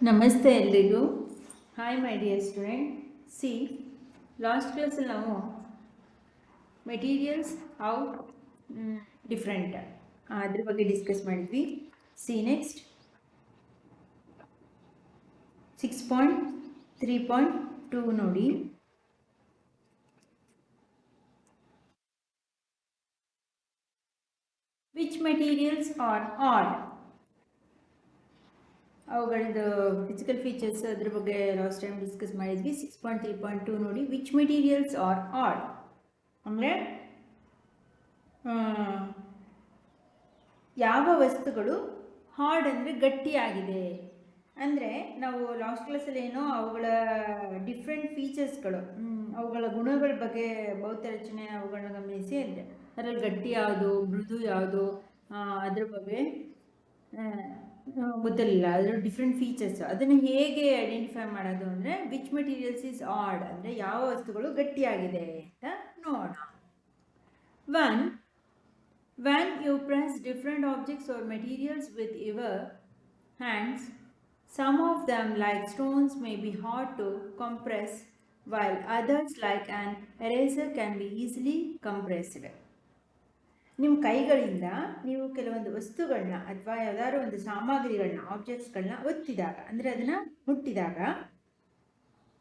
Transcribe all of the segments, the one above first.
ನಮಸ್ತೆ ಎಲ್ರಿಗೂ hi my dear student see last ಕ್ಲಾಸಲ್ಲಿ ನಾವು ಮೆಟೀರಿಯಲ್ಸ್ ಹೌ ಡಿಫ್ರೆಂಟ್ ಅದ್ರ ಬಗ್ಗೆ ಡಿಸ್ಕಸ್ ಮಾಡಿದ್ವಿ see next six point three point two ನೋಡಿ ವಿಚ್ ಮೆಟೀರಿಯಲ್ಸ್ ಆರ್ ಆಡ್ ಅವುಗಳದ್ದು ಫಿಸಿಕಲ್ ಫೀಚರ್ಸ್ ಅದ್ರ ಬಗ್ಗೆ ಲಾಸ್ಟ್ ಟೈಮ್ ಡಿಸ್ಕಸ್ ಮಾಡಿದ್ವಿ. Six point three point two ನೋಡಿ ವಿಚ್ ಮೆಟೀರಿಯಲ್ಸ್ ಆರ್ ಆಡ್ ಅಂದರೆ ಯಾವ ವಸ್ತುಗಳು ಹಾರ್ಡ್ ಅಂದರೆ ಗಟ್ಟಿಯಾಗಿದೆ ಅಂದರೆ ನಾವು ಲಾಸ್ಟ್ ಕ್ಲಾಸಲ್ಲಿ ಏನೋ ಅವುಗಳ ಡಿಫ್ರೆಂಟ್ ಫೀಚರ್ಸ್ಗಳು ಅವುಗಳ ಗುಣಗಳ ಬಗ್ಗೆ ಭೌತ ರಚನೆ ಅವುಗಳನ್ನ ಗಮನಿಸಿ. ಅಂದರೆ ಅದರಲ್ಲಿ ಗಟ್ಟಿ ಯಾವುದು, ಮೃದು ಯಾವುದು ಅದ್ರ ಬಗ್ಗೆ ಗೊತ್ತಿರಲಿಲ್ಲ. ಅದರ ಡಿಫ್ರೆಂಟ್ ಫೀಚರ್ಸ್ ಅದನ್ನು ಹೇಗೆ ಐಡೆಂಟಿಫೈ ಮಾಡೋದು ಅಂದರೆ ವಿಚ್ ಮೆಟೀರಿಯಲ್ಸ್ ಈಸ್ ಆಡ್ ಅಂದರೆ ಯಾವ ವಸ್ತುಗಳು ಗಟ್ಟಿಯಾಗಿದೆ ಅಂತ ನೋಡೋಣ. One when you press different objects or materials with your hands some of them like stones may be hard to compress while others, like an eraser, can be easily compressed. ನಿಮ್ಮ ಕೈಗಳಿಂದ ನೀವು ಕೆಲವೊಂದು ವಸ್ತುಗಳನ್ನ ಅಥವಾ ಯಾವ್ದಾದ್ರು ಒಂದು ಸಾಮಗ್ರಿಗಳನ್ನ ಆಬ್ಜೆಕ್ಟ್ಸ್ಗಳನ್ನ ಒತ್ತಿದಾಗ, ಅಂದರೆ ಅದನ್ನು ಮುಟ್ಟಿದಾಗ,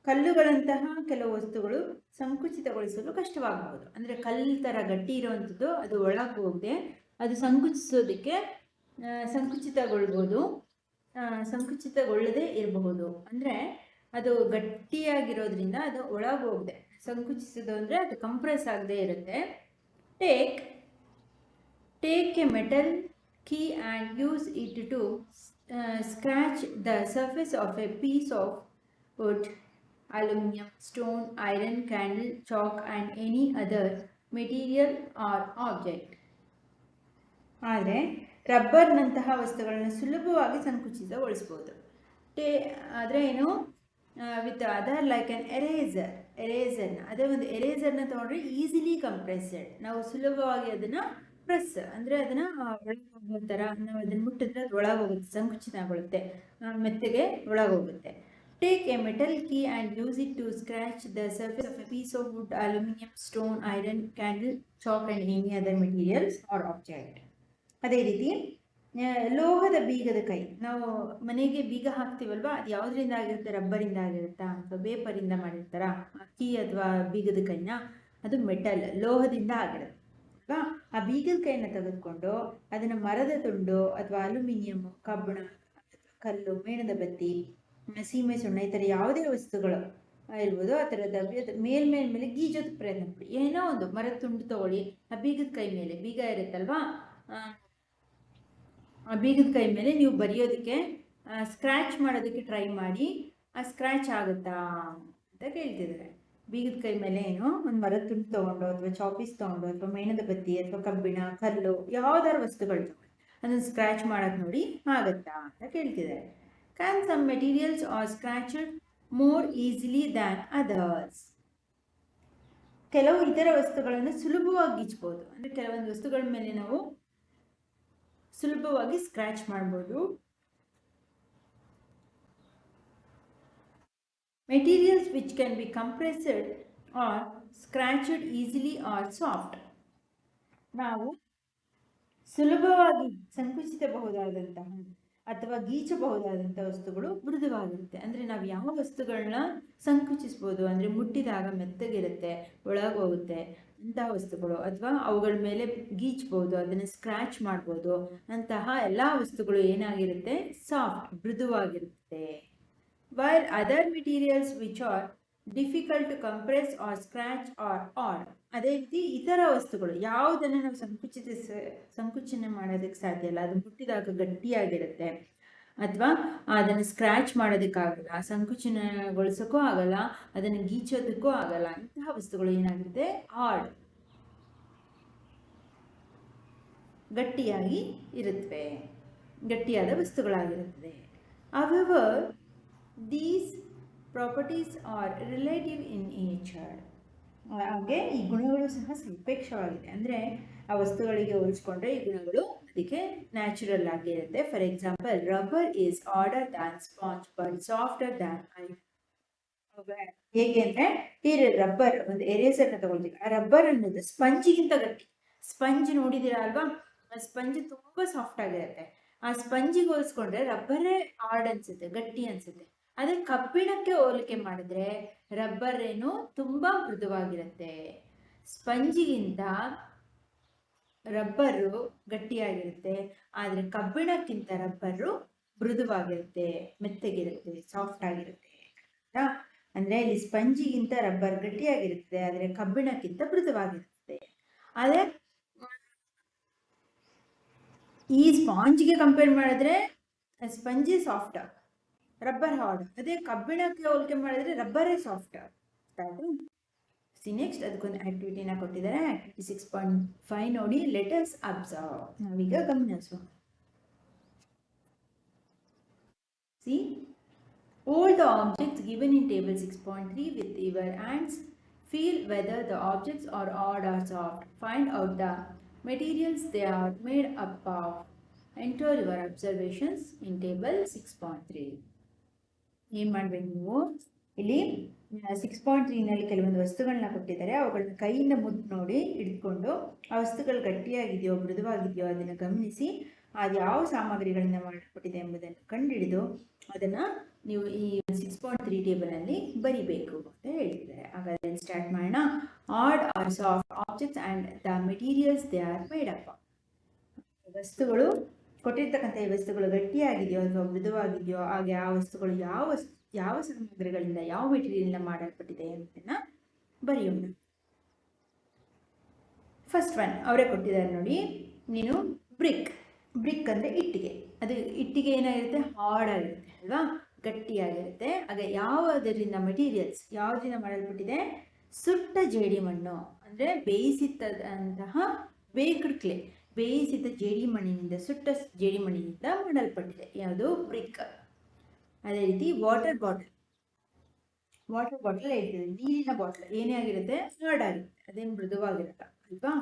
ಕಲ್ಲುಗಳಂತಹ ಕೆಲವು ವಸ್ತುಗಳು ಸಂಕುಚಿತಗೊಳಿಸಲು ಕಷ್ಟವಾಗಬಹುದು. ಅಂದರೆ ಕಲ್ಲು ಥರ ಗಟ್ಟಿ ಇರುವಂಥದ್ದು ಅದು ಒಳಗೆ ಹೋಗದೆ, ಅದು ಸಂಕುಚಿಸೋದಕ್ಕೆ ಸಂಕುಚಿತಗೊಳ್ಬೋದು ಸಂಕುಚಿತಗೊಳ್ಳದೆ ಇರಬಹುದು. ಅಂದರೆ ಅದು ಗಟ್ಟಿಯಾಗಿರೋದ್ರಿಂದ ಅದು ಒಳಗೆ ಹೋಗದೆ. ಸಂಕುಚಿಸೋದು ಅಂದರೆ ಅದು ಕಂಪ್ರೆಸ್ ಆಗದೆ ಇರುತ್ತೆ. Take take metal key and use it to uh, scratch the surface of a piece of wood, aluminum, stone, iron, candle, chalk, and any other material or object. ಆದರೆ ರಬ್ಬರ್ನಂತಹ ವಸ್ತುಗಳನ್ನು ಸುಲಭವಾಗಿ ಸಂಕುಚಿತಗೊಳಿಸ್ಬೋದು ಟೇ ಆದರೆ ಏನು with other like an eraser ಎರೇಸರ್ನ ಅದೇ ಒಂದು ಎರೇಸರ್ನ ತೊಗೊಂಡ್ರೆ ಈಸಿಲಿ ಕಂಪ್ರೆಸ್ಡ್ ನಾವು ಸುಲಭವಾಗಿ ಅದನ್ನು ಪ್ರೆಸ್ ಅಂದರೆ ಅದನ್ನು ಒಳಗೆ ಹೋಗೋ ಥರ ನಾವು ಅದನ್ನು ಮುಟ್ಟಿದ್ರೆ ಅದು ಸಂಕುಚಿತಗೊಳ್ಳುತ್ತೆ ಆಗುತ್ತೆ ಮೆತ್ತಗೆ ಒಳಗೆ ಹೋಗುತ್ತೆ take a metal key and use it to scratch the surface of a piece of wood aluminium stone iron candle chalk and any other materials or object ಅದೇ ರೀತಿ ಲೋಹದ ಬೀಗದ ಕೈ. ನಾವು ಮನೆಗೆ ಬೀಗ ಹಾಕ್ತೀವಲ್ವಾ? ಅದು ಯಾವುದರಿಂದ ಆಗಿರುತ್ತೆ? ರಬ್ಬರಿಂದ ಆಗಿರುತ್ತಾ? ಅಥವಾ ಬೇಪರಿಂದ ಮಾಡಿರ್ತಾರಾ? ಕೀ ಅಥವಾ ಬೀಗದ ಕೈನ? ಅದು ಮೆಟಲ್ ಲೋಹದಿಂದ ಆಗಿರುತ್ತೆ. ಅಲ್ವಾ? ಆ ಬೀಗದ ಕೈನ ತೆಗೆದುಕೊಂಡು ಅದನ್ನು ಮರದ ತುಂಡು ಅಥವಾ ಅಲ್ಯೂಮಿನಿಯಂ ಕಬ್ಬಣ ಕಲ್ಲು ಮೇಣದ ಬತ್ತಿ ಸೀಮೆ ಸುಣ್ಣ ಈ ಥರ ಯಾವುದೇ ವಸ್ತುಗಳು ಇರ್ಬೋದು. ಆ ಥರದ ಮೇಲ್ಮೇಲೆ ಮೇಲೆ ಗೀಜೋದು ಪ್ರಯತ್ನ ಪಡಿ. ಏನೋ ಒಂದು ಮರದ ತುಂಡು ತಗೊಳ್ಳಿ. ಆ ಬೀಗದ ಕೈ ಮೇಲೆ ಬೀಗ ಇರುತ್ತಲ್ವಾ? ಆ, ಬೀಗದ ಕೈ ಮೇಲೆ ನೀವು ಬರೆಯೋದಕ್ಕೆ ಸ್ಕ್ರ್ಯಾಚ್ ಮಾಡೋದಕ್ಕೆ ಟ್ರೈ ಮಾಡಿ. ಆ ಸ್ಕ್ರ್ಯಾಚ್ ಆಗುತ್ತಾ ಅಂತ ಕೇಳ್ತಿದ್ದಾರೆ. ಬೀಗದ ಕೈ ಮೇಲೆ ಏನು ಒಂದು ಮರದ ತುಂಡು ತೊಗೊಂಡು ಅಥವಾ ಚಾಪೀಸ್ ತೊಗೊಂಡು ಅಥವಾ ಮೇಣದ ಬತ್ತಿ ಅಥವಾ ಕಬ್ಬಿಣ, ಕಲ್ಲು ಯಾವ್ದಾದ್ರು ವಸ್ತುಗಳು ಅದನ್ನು ಸ್ಕ್ರ್ಯಾಚ್ ಮಾಡೋದು ನೋಡಿ ಆಗುತ್ತಾ ಅಂತ ಕೇಳ್ತಿದ್ದಾರೆ. Can some materials are scratched more easily than others ಕೆಲವು ಇತರ ವಸ್ತುಗಳನ್ನು ಸುಲಭವಾಗಿ ಗೀಚ್ಬೋದು ಅಂದರೆ ಕೆಲವೊಂದು ವಸ್ತುಗಳ ಮೇಲೆ ನಾವು ಸುಲಭವಾಗಿ ಸ್ಕ್ರ್ಯಾಚ್ ಮಾಡ್ಬೋದು. Materials which can be compressed or scratched easily are soft. ನಾವು ಸುಲಭವಾಗಿ ಸಂಕುಚಿತಬಹುದಾದಂತಹ ಅಥವಾ ಗೀಚಬಹುದಾದಂಥ ವಸ್ತುಗಳು ಮೃದುವಾಗಿರುತ್ತೆ. ಅಂದರೆ ನಾವು ಯಾವ ವಸ್ತುಗಳನ್ನ ಸಂಕುಚಿಸ್ಬೋದು? ಅಂದರೆ ಮುಟ್ಟಿದಾಗ ಮೆತ್ತಗಿರುತ್ತೆ, ಒಳಗೋಗುತ್ತೆ ಅಂತಹ ವಸ್ತುಗಳು. ಅಥವಾ ಅವುಗಳ ಮೇಲೆ ಗೀಚ್ಬೋದು, ಅದನ್ನು ಸ್ಕ್ರ್ಯಾಚ್ ಮಾಡ್ಬೋದು ಅಂತಹ ಎಲ್ಲ ವಸ್ತುಗಳು ಏನಾಗಿರುತ್ತೆ? ಸಾಫ್ಟ್ ಮೃದುವಾಗಿರುತ್ತೆ. While other materials which are difficult to compress or scratch are are ಅದೇ ರೀತಿ ಇತರ ವಸ್ತುಗಳು, ಯಾವುದನ್ನು ನಾವು ಸಂಕುಚಿತ ಸಂಕುಚನ ಮಾಡೋದಕ್ಕೆ ಸಾಧ್ಯ ಇಲ್ಲ. ಅದು ಮುಟ್ಟಿದಾಗ ಗಟ್ಟಿಯಾಗಿರುತ್ತೆ. ಅಥವಾ ಅದನ್ನು ಸ್ಕ್ರ್ಯಾಚ್ ಮಾಡೋದಕ್ಕಾಗಲ್ಲ, ಸಂಕುಚನಗೊಳಿಸೋಕ್ಕೂ ಆಗಲ್ಲ, ಅದನ್ನು ಗೀಚೋದಕ್ಕೂ ಆಗಲ್ಲ. ಇಂತಹ ವಸ್ತುಗಳು ಏನಾಗುತ್ತೆ ಹಾರ್ಡ್ ಗಟ್ಟಿಯಾಗಿ ಇರುತ್ತವೆ. ಗಟ್ಟಿಯಾದ ವಸ್ತುಗಳಾಗಿರುತ್ತದೆ our these properties are relative in nature ಹಾಗೆ ಈ ಗುಣಗಳು ಸಹ ಸಾಪೇಕ್ಷವಾಗಿದೆ. ಅಂದರೆ ಆ ವಸ್ತುಗಳಿಗೆ ಹೋಲಿಸ್ಕೊಂಡ್ರೆ ಈ ಗುಣಗಳು ಅದಕ್ಕೆ ನ್ಯಾಚುರಲ್ ಆಗಿರುತ್ತೆ. For example rubber is harder than sponge but softer than I ಹೇಗೆ ಅಂದ್ರೆ ಈ ರಬ್ಬರ್ ಒಂದು ಎರೇಸರ್ನ ತಗೊಳ್ತೀವಿ. ಆ ರಬ್ಬರ್ ಅನ್ನೋದು ಸ್ಪಂಜಿಗಿಂತ ಗಟ್ಟಿ. ಸ್ಪಂಜ್ ನೋಡಿದಿರಾ ಅಲ್ವಾ? ಸ್ಪಂಜ್ ತುಂಬಾ ಸಾಫ್ಟ್ ಆಗಿರುತ್ತೆ. ಆ ಸ್ಪಂಜಿಗೆ ಹೋಲಿಸ್ಕೊಂಡ್ರೆ ರಬ್ಬರೇ ಹಾರ್ಡ್ ಅನ್ಸುತ್ತೆ, ಗಟ್ಟಿ ಅನ್ಸುತ್ತೆ. ಅದೇ ಕಬ್ಬಿಣಕ್ಕೆ ಹೋಲಿಕೆ ಮಾಡಿದ್ರೆ ರಬ್ಬರ್ ಏನು ತುಂಬಾ ಮೃದುವಾಗಿರುತ್ತೆ. ಸ್ಪಂಜಿಗಿಂತ ರಬ್ಬರು ಗಟ್ಟಿಯಾಗಿರುತ್ತೆ. ಆದ್ರೆ ಕಬ್ಬಿಣಕ್ಕಿಂತ ರಬ್ಬರು ಮೃದುವಾಗಿರುತ್ತೆ, ಮೆತ್ತಗಿರುತ್ತೆ ಸಾಫ್ಟ್ ಆಗಿರುತ್ತೆ? ಅಂದ್ರೆ ಇಲ್ಲಿ ಸ್ಪಂಜಿಗಿಂತ ರಬ್ಬರ್ ಗಟ್ಟಿಯಾಗಿರುತ್ತೆ, ಆದ್ರೆ ಕಬ್ಬಿಣಕ್ಕಿಂತ ಮೃದುವಾಗಿರುತ್ತೆ. ಅದೇ ಈ ಸ್ಪಾಂಜ್ಗೆ ಕಂಪೇರ್ ಮಾಡಿದ್ರೆ ಸ್ಪಂಜಿ ಸಾಫ್ಟ್ ರಬ್ಬರ್ ಹಾರ್ಡ್ ಅದೇ ಕಬ್ಬಿಣಕ್ಕೆ ಹೋಲಿಕೆ ಮಾಡಿದ್ರೆ ರಬ್ಬರೇ ಸಾಫ್ಟ್ ಸಿ ನೆಕ್ಸ್ಟ್ ಅದಕ್ಕೊಂದು ಆಕ್ಟಿವಿಟಿನ ಕೊಟ್ಟಿದ್ದಾರೆ ಆಕ್ಟಿವಿಟಿ ಸಿಕ್ಸ್ ಪಾಯಿಂಟ್ ಫೈವ್ ನೋಡಿ ಲೆಟರ್ಸ್ ಅಬ್ಸರ್ವ್ ನಾವೀಗ ಗಮನಿಸುವ see All the objects given in table 6.3 with your hands feel whether the objects are odd or soft. Find out the materials they are made up of. Enter your observations in table 6.3. ಏನ್ ಮಾಡ್ಬೇಕು ನೀವು? ಇಲ್ಲಿ six point ತ್ರೀನಲ್ಲಿ ಕೆಲವೊಂದು ವಸ್ತುಗಳನ್ನ ಕೊಟ್ಟಿದ್ದಾರೆ. ಅವುಗಳನ್ನ ಕೈಯಿಂದ ಮುದ್ದು ನೋಡಿ ಹಿಡ್ಕೊಂಡು, ಆ ವಸ್ತುಗಳು ಗಟ್ಟಿಯಾಗಿದೆಯೋ, ಮೃದುವಾಗಿದೆಯೋ ಅದನ್ನು ಗಮನಿಸಿ, ಅದು ಯಾವ ಸಾಮಗ್ರಿಗಳನ್ನ ಮಾಡಲ್ಪಟ್ಟಿದೆ ಎಂಬುದನ್ನು ಕಂಡುಹಿಡಿದು ಅದನ್ನ ನೀವು ಈ ಸಿಕ್ಸ್ ಪಾಯಿಂಟ್ ತ್ರೀ ಟೇಬಲಲ್ಲಿ ಬರಿಬೇಕು ಅಂತ ಹೇಳ್ತಿದ್ದಾರೆ ಹಾಗಾದ್ರೆ ಸ್ಟಾರ್ಟ್ ಮಾಡೋಣ. Hard or soft objects and the materials they are made up ವಸ್ತುಗಳು ಕೊಟ್ಟಿರ್ತಕ್ಕಂಥ ಈ ವಸ್ತುಗಳು ಗಟ್ಟಿಯಾಗಿದೆಯೋ ಅಥವಾ ಮೃದುವಾಗಿದೆಯೋ ಹಾಗೆ ಆ ವಸ್ತುಗಳು ಯಾವ ಯಾವ ಸಾಮಗ್ರಿಗಳಿಂದ ಯಾವ ಮೆಟೀರಿಯಲ್ನ ಮಾಡಲ್ಪಟ್ಟಿದೆ ಎಂಬುದನ್ನ ಬರೆಯೋಣ. ಫಸ್ಟ್ ಒನ್ ಅವರೇ ಕೊಟ್ಟಿದ್ದಾರೆ ನೋಡಿ, ನೀನು ಬ್ರಿಕ್. ಬ್ರಿಕ್ ಅಂದರೆ ಇಟ್ಟಿಗೆ. ಅದು ಇಟ್ಟಿಗೆ ಏನಾಗಿರುತ್ತೆ? ಹಾರ್ಡ್ ಆಗಿರುತ್ತೆ ಅಲ್ವಾ? ಗಟ್ಟಿಯಾಗಿರುತ್ತೆ. ಆಗ ಯಾವುದರಿಂದ ಮೆಟೀರಿಯಲ್ಸ್, ಯಾವುದರಿಂದ ಮಾಡಲ್ಪಟ್ಟಿದೆ? ಸುಟ್ಟ ಜೇಡಿಮಣ್ಣು. ಅಂದರೆ ಬೇಯಿಸಿದಂತಹ ಬೇಕ್ಡ್ ಕ್ಲೇ. ಬೇಯಿಸಿದ ಜೇಡಿ ಮಣ್ಣಿನಿಂದ ಸುಟ್ಟ ಜೇಡಿ ಮಣ್ಣಿನಿಂದ ಮಾಡಲ್ಪಟ್ಟಿದೆ. ಯಾವುದು ಬ್ರಿಕ್. ಅದೇ ರೀತಿ ವಾಟರ್ ಬಾಟಲ್ ವಾಟರ್ ಬಾಟಲ್ ಹೇಳ್ತೀವಿ ನೀರಿನ ಬಾಟಲ್ ಏನೇ ಆಗಿರುತ್ತೆ ಹಾರ್ಡ್ ಆಗಿರುತ್ತೆ. ಅದೇನು ಮೃದುವಾಗಿರಲ್ಲ, ಅಲ್ವಾ?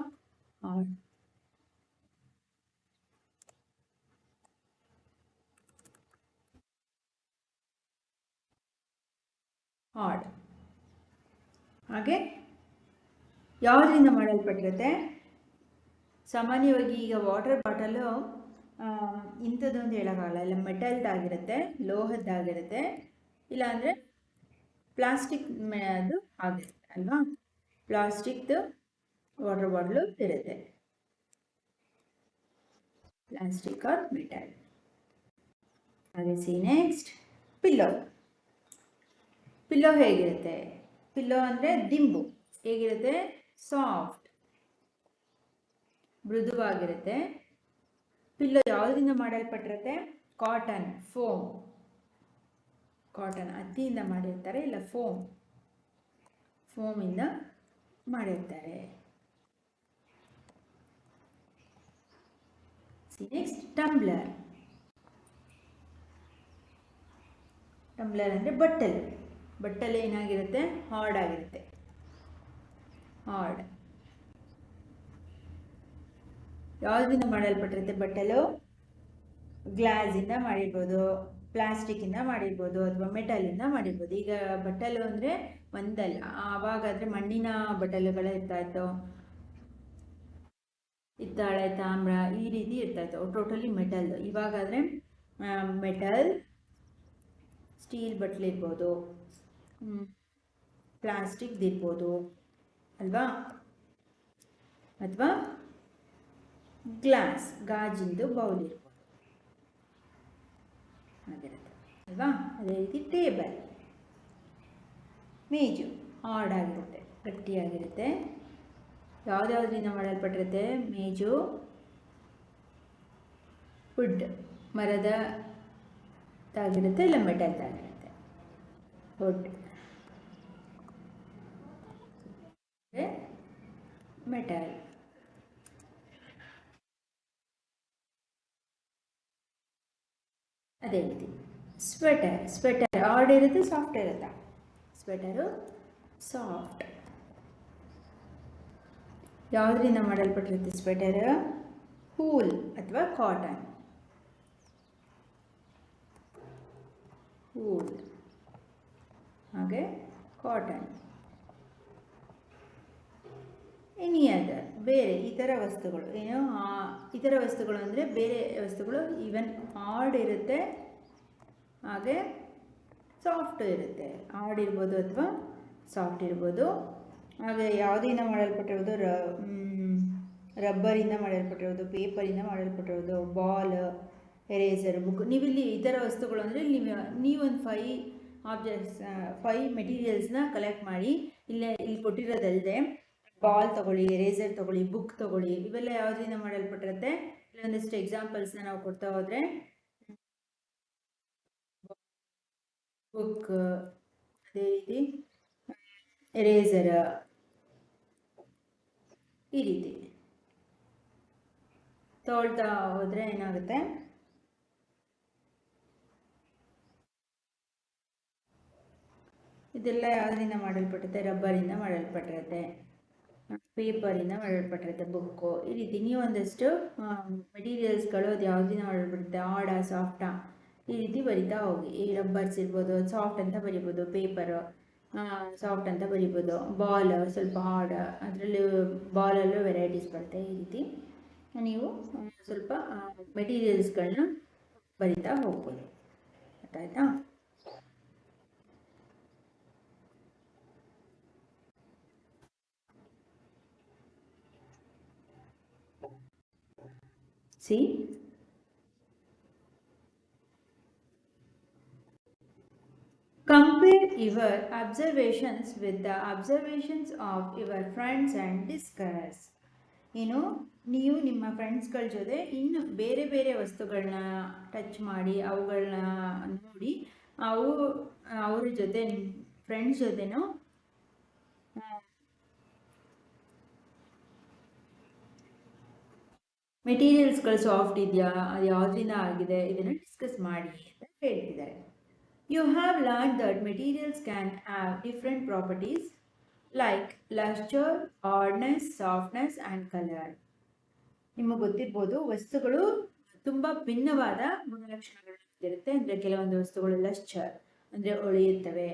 ಹಾರ್ಡ್ ಹಾರ್ಡ್ ಹಾಗೆ ಯಾವುದರಿಂದ ಮಾಡಲ್ಪಟ್ಟಿರುತ್ತೆ? ಸಾಮಾನ್ಯವಾಗಿ ಈಗ ವಾಟರ್ ಬಾಟಲು ಇಂಥದ್ದೊಂದು ಹೇಳೋಕ್ಕಾಗಲ್ಲ. ಇಲ್ಲ ಮೆಟಲ್ದಾಗಿರುತ್ತೆ ಲೋಹದ್ದಾಗಿರುತ್ತೆ. ಇಲ್ಲಾಂದರೆ ಪ್ಲಾಸ್ಟಿಕ್ ಅದು ಆಗಿರುತ್ತೆ ಅಲ್ವಾ? ಪ್ಲಾಸ್ಟಿಕ್ದು ವಾಟರ್ ಬಾಟ್ಲು ಇರುತ್ತೆ. ಪ್ಲಾಸ್ಟಿಕ್ ಆರ್ ಮೆಟಲ್ ಹಾಗೆ ಸಿ ನೆಕ್ಸ್ಟ್ ಪಿಲ್ಲೋ ಪಿಲ್ಲೋ ಹೇಗಿರುತ್ತೆ? ಪಿಲ್ಲೋ ಅಂದರೆ ದಿಂಬು. ಹೇಗಿರುತ್ತೆ? ಸಾಫ್ಟ್ ಮೃದುವಾಗಿರುತ್ತೆ. ಪಿಲ್ಲೋ ಯಾವುದರಿಂದ ಮಾಡಲ್ಪಟ್ಟಿರುತ್ತೆ? ಕಾಟನ್ ಫೋಮ್ ಕಾಟನ್ ಹತ್ತಿಯಿಂದ ಮಾಡಿರ್ತಾರೆ ಇಲ್ಲ ಫೋಮ್ ಫೋಮಿಂದ ಮಾಡಿರ್ತಾರೆ. ನೆಕ್ಸ್ಟ್ ಟಂಬ್ಲರ್ ಟಂಬ್ಲರ್ ಅಂದರೆ ಬಟ್ಟಲು. ಬಟ್ಟಲೆ ಏನಾಗಿರುತ್ತೆ? ಹಾರ್ಡ್ ಆಗಿರುತ್ತೆ. ಹಾರ್ಡ್ ಯಾವುದರಿಂದ ಮಾಡಲ್ಪಟ್ಟಿರುತ್ತೆ? ಬಟ್ಟಲು ಗ್ಲಾಸಿಂದ ಮಾಡಿರ್ಬೋದು, ಪ್ಲಾಸ್ಟಿಕ್ಕಿಂದ ಮಾಡಿರ್ಬೋದು, ಅಥವಾ ಮೆಟಲಿಂದ ಮಾಡಿರ್ಬೋದು. ಈಗ ಬಟ್ಟಲು ಅಂದರೆ ಒಂದಲ್ಲ, ಆವಾಗಾದರೆ ಮಣ್ಣಿನ ಬಟ್ಟಲುಗಳೇ ಇರ್ತಾ ಇತ್ತು. ಹಿತ್ತಾಳೆ, ತಾಮ್ರ ಈ ರೀತಿ ಇರ್ತಾ ಇತ್ತು. Totally metal. ಇವಾಗಾದರೆ ಮೆಟಲ್, ಸ್ಟೀಲ್ ಬಟ್ಲಿರ್ಬೋದು ಪ್ಲಾಸ್ಟಿಕ್ದಿರ್ಬೋದು ಅಲ್ವಾ? ಅಥವಾ ಗ್ಲಾಸ್ ಗಾಜಿಂದು ಬೌಲ್ ಇರ್ಬೋದು ಆಗಿರುತ್ತೆ ಅಲ್ವಾ ಅದೇ ರೀತಿ ಟೇಬಲ್ ಮೇಜು ಹಾರ್ಡ್ ಆಗಿರುತ್ತೆ ಗಟ್ಟಿಯಾಗಿರುತ್ತೆ ಯಾವುದ್ಯಾವುದರಿಂದ ಮಾಡಲ್ಪಟ್ಟಿರುತ್ತೆ ಮೇಜು ವುಡ್ ಮರದ ತಾಗಿರುತ್ತೆ ಇಲ್ಲ ಮೆಟಲ್ದಾಗಿರುತ್ತೆ ವುಡ್ ಮೆಟಲ್ ಅದೇ ರೀತಿ ಸ್ವೆಟರ್ ಸ್ವೆಟರ್ ಹಾರ್ಡ್ ಇರುತ್ತೆ ಸಾಫ್ಟ್ ಇರುತ್ತೆ? ಸ್ವೆಟರು ಸಾಫ್ಟ್ ಯಾವುದರಿಂದ ಮಾಡಲ್ಪಟ್ಟಿರುತ್ತೆ ಸ್ವೆಟರ್ ಹೂಲ್ ಅಥವಾ ಕಾಟನ್ ಹೂಲ್ ಹಾಗೆ ಕಾಟನ್ ಎನಿ ಅದರ್ ಬೇರೆ ಇತರ ವಸ್ತುಗಳು, ಏನು ಇತರ ವಸ್ತುಗಳು ಅಂದರೆ ಬೇರೆ ವಸ್ತುಗಳು ಈವನ್ ಹಾರ್ಡ್ ಇರುತ್ತೆ, ಹಾಗೆ ಸಾಫ್ಟ್ ಇರುತ್ತೆ. ಹಾರ್ಡ್ ಇರ್ಬೋದು ಅಥವಾ ಸಾಫ್ಟ್ ಇರ್ಬೋದು. ಹಾಗೆ ಯಾವುದರಿಂದ ಮಾಡಲ್ಪಟ್ಟಿರೋದು, ರ ರಬ್ಬರಿಂದ ಮಾಡಲ್ಪಟ್ಟಿರೋದು ಪೇಪರಿಂದ ಮಾಡಲ್ಪಟ್ಟಿರೋದು ಬಾಲ್ ಎರೇಸರ್ ಬುಕ್ ನೀವಿಲ್ಲಿ ಇತರ ವಸ್ತುಗಳು ಅಂದರೆ ನೀವು, ನೀವೊಂದು ಫೈ ಆಬ್ಜೆಕ್ಟ್ಸ್ ಫೈ ಮೆಟೀರಿಯಲ್ಸ್ನ ಕಲೆಕ್ಟ್ ಮಾಡಿ, ಇಲ್ಲೇ, ಇಲ್ಲಿ ಕೊಟ್ಟಿರೋದಲ್ಲದೆ ಬಾಲ್ ತಗೊಳ್ಳಿ ಎರೇಸರ್ ತಗೊಳ್ಳಿ ಬುಕ್ ತಗೊಳ್ಳಿ, ಇವೆಲ್ಲ ಯಾವುದರಿಂದ ಮಾಡಲ್ಪಟ್ಟಿರುತ್ತೆ? ಇಲ್ಲೊಂದಿಷ್ಟು ಎಕ್ಸಾಂಪಲ್ಸ್ನ ನಾವು ಕೊಡ್ತಾ ಹೋದರೆ. ಬುಕ್ ಅದೇ ರೀತಿ. ಎರೇಸರ್ ಈ ರೀತಿ. ತಗೊಳ್ತಾ ಹೋದರೆ ಏನಾಗುತ್ತೆ? ಇದೆಲ್ಲ ಯಾವುದರಿಂದ ಮಾಡಲ್ಪಟ್ಟಿರುತ್ತೆ? ರಬ್ಬರಿಂದ ಮಾಡಲ್ಪಟ್ಟಿರುತ್ತೆ. ಪೇಪರಿಂದ ಮಾಡಲ್ಪಟ್ಟಿರುತ್ತೆ ಬುಕ್ಕು. ಈ ರೀತಿ ನೀವು ಒಂದಷ್ಟು ಮೆಟೀರಿಯಲ್ಸ್ಗಳು ಅದು ಯಾವುದರಿಂದ ಮಾಡಲ್ಪಡುತ್ತೆ ಆಡಾ ಸಾಫ್ಟಾ ಈ ರೀತಿ ಬರಿತಾ ಹೋಗಿ. ಈ ರಬ್ಬರ್ಸ್ ಇರ್ಬೋದು ಸಾಫ್ಟ್ ಅಂತ ಬರಿಬೋದು, ಪೇಪರು ಸಾಫ್ಟ್ ಅಂತ ಬರಿಬೋದು, ಬಾಲ್ ಸ್ವಲ್ಪ ಹಾರ್ಡ್ ಅದರಲ್ಲಿ ಬಾಲಲ್ಲೂ ವೆರೈಟೀಸ್ ಬರುತ್ತೆ ಈ ರೀತಿ. ನೀವು ಸ್ವಲ್ಪ ಮೆಟೀರಿಯಲ್ಸ್ಗಳನ್ನ ಬರಿತಾ ಹೋಗ್ಬೋದು. ಗೊತ್ತಾಯ್ತಾ see Compare your observations with the observations of your friends and discuss. ಏನು ನೀವು ನಿಮ್ಮ ಫ್ರೆಂಡ್ಸ್ಗಳ ಜೊತೆ ಇನ್ನು ಬೇರೆ ಬೇರೆ ವಸ್ತುಗಳನ್ನ ಟಚ್ ಮಾಡಿ ಅವುಗಳನ್ನ ನೋಡಿ ಅವು ಅವ್ರ ಜೊತೆ ನಿಮ್ಮ ಫ್ರೆಂಡ್ಸ್ ಜೊತೆನೂ ಮೆಟೀರಿಯಲ್ಸ್ಗಳು ಸಾಫ್ಟ್ ಇದೆಯಾ? ಅದು ಯಾವುದರಿಂದ ಆಗಿದೆ? ಇದನ್ನು ಡಿಸ್ಕಸ್ ಮಾಡಿ ಅಂತ ಹೇಳ್ತಿದ್ದಾರೆ. You have learn that materials can have different properties like lustre hardness softness and colour ನಿಮಗೆ ಗೊತ್ತಿರ್ಬೋದು, ವಸ್ತುಗಳು ತುಂಬ ಭಿನ್ನವಾದ ಗುಣಲಕ್ಷಣಗಳು ಇರುತ್ತೆ. ಅಂದರೆ ಕೆಲವೊಂದು ವಸ್ತುಗಳು ಲಶ್ಚರ್ ಅಂದರೆ ಹೊಳೆಯುತ್ತವೆ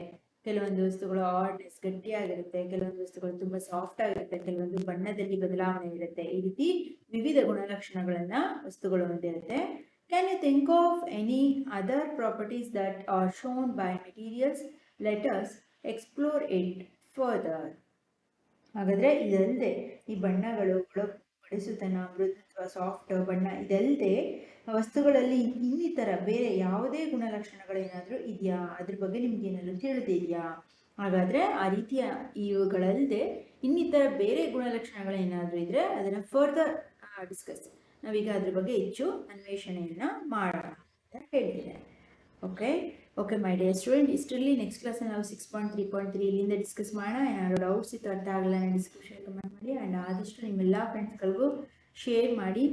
ಕೆಲವೊಂದು ವಸ್ತುಗಳು ಹಾರ್ಡ್ನೆಸ್ ಗಟ್ಟಿಯಾಗಿರುತ್ತೆ, ಕೆಲವೊಂದು ವಸ್ತುಗಳು ತುಂಬಾ ಸಾಫ್ಟ್ ಆಗಿರುತ್ತೆ, ಕೆಲವೊಂದು ಬಣ್ಣದಲ್ಲಿ ಬದಲಾವಣೆ ಇರುತ್ತೆ. ಈ ರೀತಿ ವಿವಿಧ ಗುಣಲಕ್ಷಣಗಳನ್ನ ವಸ್ತುಗಳು ಹೊಂದಿರುತ್ತೆ. Can you think of any other properties that are shown by materials let us explore it further. ಹಾಗಾದ್ರೆ ಇದಲ್ಲದೆ ಈ ಬಣ್ಣಗಳು ಹೊಡೆಸುತನ ಮೃದುತ್ವ ಸಾಫ್ಟ್ ಬಣ್ಣ ಇದಲ್ಲದೆ ವಸ್ತುಗಳಲ್ಲಿ ಇನ್ನಿತರ ಬೇರೆ ಯಾವುದೇ ಗುಣಲಕ್ಷಣಗಳೇನಾದರೂ ಇದೆಯಾ? ಅದ್ರ ಬಗ್ಗೆ ನಿಮ್ಗೆ ಏನಾದರೂ ತಿಳಿದಿದೆಯಾ ಹಾಗಾದರೆ ಆ ರೀತಿಯ ಇವುಗಳಲ್ಲದೆ ಇನ್ನಿತರ ಬೇರೆ ಗುಣಲಕ್ಷಣಗಳೇನಾದರೂ ಇದ್ದರೆ ಅದನ್ನು ಫರ್ದರ್ ಡಿಸ್ಕಸ್ ನಾವೀಗ ಅದ್ರ ಬಗ್ಗೆ ಹೆಚ್ಚು ಅನ್ವೇಷಣೆಯನ್ನು ಮಾಡೋಣ ಅಂತ ಹೇಳ್ತಿದ್ದಾರೆ okay okay my dear student ಇಷ್ಟರಲ್ಲಿ ನೆಕ್ಸ್ಟ್ ಕ್ಲಾಸ್ ನಾವು six point three point three ಇಲ್ಲಿಂದ ಡಿಸ್ಕಸ್ ಮಾಡೋಣ. ಏನಾದರೂ ಡೌಟ್ಸ್ ಇತ್ತು ಅರ್ಥ ಆಗಲ್ಲ ಡಿಸ್ಕ್ರಿಪ್ಷನ್ ಕಮೆಂಟ್ ಮಾಡಿ. ಆ್ಯಂಡ್ ಆದಷ್ಟು ನಿಮ್ಮೆಲ್ಲ ಫ್ರೆಂಡ್ಸ್ಗಳಿಗೂ ಶೇರ್ ಮಾಡಿ.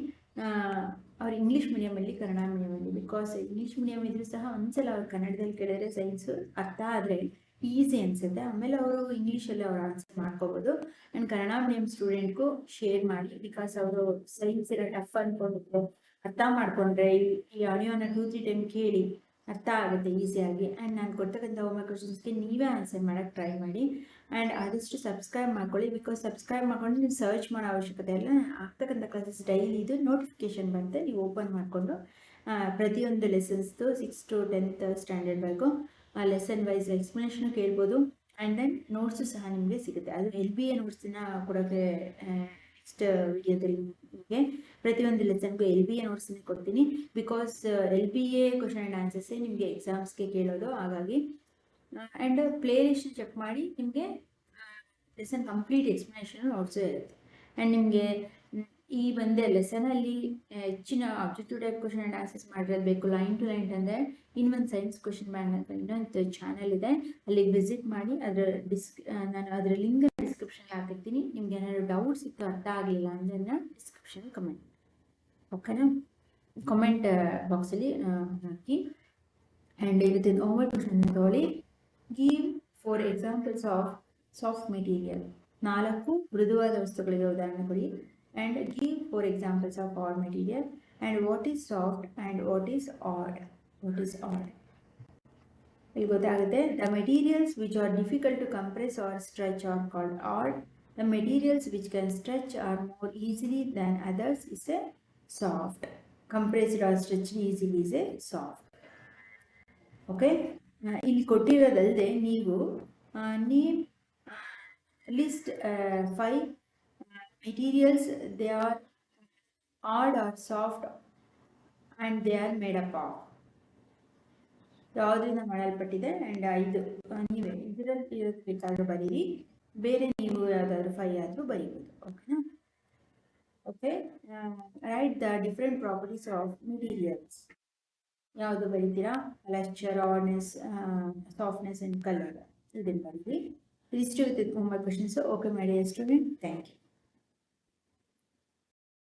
ಅವ್ರು ಇಂಗ್ಲೀಷ್ ಮೀಡಿಯಮಲ್ಲಿ ಕನ್ನಡ ಮೀಡಿಯಮಲ್ಲಿ ಬಿಕಾಸ್ ಇಂಗ್ಲೀಷ್ ಮೀಡಿಯಮ್ ಇದ್ರೂ ಸಹ ಒಂದ್ಸಲ ಅವ್ರು ಕನ್ನಡದಲ್ಲಿ ಕೇಳಿದ್ರೆ ಸೈನ್ಸ್ ಅರ್ಥ ಆದರೆ ಈಸಿ ಅನಿಸುತ್ತೆ. ಆಮೇಲೆ ಅವರು ಇಂಗ್ಲೀಷಲ್ಲಿ ಅವ್ರು ಆನ್ಸರ್ ಮಾಡ್ಕೋಬೋದು. ಆ್ಯಂಡ್ ಕನ್ನಡ ಮೀಡಿಯಂ ಸ್ಟೂಡೆಂಟ್ಗೂ ಶೇರ್ ಮಾಡಿ. ಬಿಕಾಸ್ ಅವರು ಸೈನ್ಸ್ ಇರೋ ಟಫ್ ಅನ್ಕೊಂಡಿದ್ರು, ಅರ್ಥ ಮಾಡ್ಕೊಂಡ್ರೆ ಈ- ಈ ಆಡಿಯೋನ ಟೂ ತ್ರೀ ಟೈಮ್ ಕೇಳಿ ಅರ್ಥ ಆಗುತ್ತೆ ಈಸಿಯಾಗಿ ಆ್ಯಂಡ್ ನಾನು ಕೊಡ್ತಕ್ಕಂಥ ಹೋಮ್ ಕ್ವಶನ್ಸ್ಗೆ ನೀವೇ ಆನ್ಸರ್ ಮಾಡೋಕ್ಕೆ ಟ್ರೈ ಮಾಡಿ. ಆ್ಯಂಡ್ ಆದಷ್ಟು ಸಬ್ಸ್ಕ್ರೈಬ್ ಮಾಡ್ಕೊಳ್ಳಿ ಬಿಕಾಸ್ ಸಬ್ಸ್ಕ್ರೈಬ್ ಮಾಡ್ಕೊಂಡು ನೀವು ಸರ್ಚ್ ಮಾಡೋ ಅವಶ್ಯಕತೆ ಇಲ್ಲ. ಆಗ್ತಕ್ಕಂಥ ಕ್ಲಾಸಸ್ ಡೈಲಿ ಇದು ನೋಟಿಫಿಕೇಶನ್ ಬಂತೆ, ನೀವು ಓಪನ್ ಮಾಡಿಕೊಂಡು ಪ್ರತಿಯೊಂದು ಲೆಸನ್ಸ್ದು ಸಿಕ್ಸ್ ಟು ಟೆಂತ್ ಸ್ಟ್ಯಾಂಡರ್ಡ್ವರೆಗೂ ಲೆಸನ್ ವೈಸ್ ಎಕ್ಸ್ಪ್ಲನೇಷನು ಕೇಳ್ಬೋದು. ಆ್ಯಂಡ್ ದೆನ್ ನೋಟ್ಸು ಸಹ ನಿಮಗೆ ಸಿಗುತ್ತೆ. ಅದು ಎಲ್ ಬಿ ಎ ನೋಟ್ಸನ್ನ ಕೊಡೋಕ್ಕೆ ನೆಕ್ಸ್ಟ್ ವಿಡಿಯೋದಲ್ಲಿ ನಿಮಗೆ ಪ್ರತಿಯೊಂದು ಲೆಸನ್ಗೂ ಎಲ್ ಬಿ ಎ ನೋಟ್ಸನ್ನೇ ಕೊಡ್ತೀನಿ. Because L B A question and ಆನ್ಸರ್ಸೇ ನಿಮಗೆ ಎಕ್ಸಾಮ್ಸ್ಗೆ ಕೇಳೋದು, ಹಾಗಾಗಿ ಆ್ಯಂಡ್ ಪ್ಲೇ ಲಿಸ್ಟ್ ಚೆಕ್ ಮಾಡಿ ನಿಮಗೆ ಲೆಸನ್ ಕಂಪ್ಲೀಟ್ ಎಕ್ಸ್ಪ್ಲನೇಷನ್ ಆಲ್ಸೋ ಇರುತ್ತೆ. ಆ್ಯಂಡ್ ನಿಮಗೆ ಈ ಒಂದೇ ಲೆಸನಲ್ಲಿ ಹೆಚ್ಚಿನ objective type question and answers ಮಾಡಿರೋದು ಬೇಕು ಲೈನ್ ಟು ಲೈನ್ ಅಂದರೆ ಇನ್ನೊಂದು ಸೈನ್ಸ್ ಕ್ವಶನ್ ಬ್ಯಾಂಕ್ ಅಂತ ಇನ್ನೊಂದು ಚಾನಲ್ ಇದೆ. ಅಲ್ಲಿಗೆ ವಿಸಿಟ್ ಮಾಡಿ ಅದರ ಡಿಸ್ಕ್ ನಾನು ಅದರ ಲಿಂಕ್ ಡಿಸ್ಕ್ರಿಪ್ಷನ್ಗೆ ಹಾಕಿರ್ತೀನಿ. ನಿಮ್ಗೆ ಏನಾದರೂ ಡೌಟ್ಸ್ ಇತ್ತು ಅರ್ಥ ಆಗಲಿಲ್ಲ ಅಂದ್ರೆ ಡಿಸ್ಕ್ರಿಪ್ಷನ್ ಕಮೆಂಟ್ ಓಕೆನಾ ಕಮೆಂಟ್ ಬಾಕ್ಸಲ್ಲಿ ಹಾಕಿ. ಆ್ಯಂಡ್ ಇವತ್ತಿನ ಓವರ್ ಕ್ವಶನ್ ತಗೊಳ್ಳಿ give four examples of soft material ನಾಲ್ಕು ಮೃದುವಾದ ವಸ್ತುಗಳಿಗೆ ಉದಾಹರಣೆ ಕೊಡಿ and give four examples of hard material and what is soft and what is hard what is hard ಇಲ್ಲಿ ಗೊತ್ತಾಗುತ್ತೆ the materials which are difficult to compress or stretch are called hard the materials which can stretch or more easily than others is a soft compressed or stretch easily is a soft okay ಇಲ್ಲಿ ಕೊಟ್ಟಿರೋದಲ್ಲದೆ ನೀವು name, list five materials, they are hard or soft and they are made up of. ಯಾವುದರಿಂದ ಮಾಡಲ್ಪಟ್ಟಿದೆ and ಐದು ನೀವೇ, ಇದರಲ್ಲಿ ಇರೋದು ಬೇಕಾದರೂ ಬರೀರಿ. ಬೇರೆ ನೀವು ಯಾವುದಾದ್ರು ಫೈ ಆದರೂ ಬರೀಬೋದು. ಓಕೆನಾ? Okay write the different properties of materials ಯಾವುದು ಬರೀತೀರಾ lustre hardness softness and colour ಇದನ್ನು ಮಾಡಿದ್ವಿ ಇದಿಷ್ಟು ವಿತ್ ಹೋಮ್ವರ್ಕ್ ಕ್ವಶನ್ಸ್ ಓಕೆ ಮಾಡಿ ಸ್ಟೂಡೆಂಟ್ ಥ್ಯಾಂಕ್ ಯು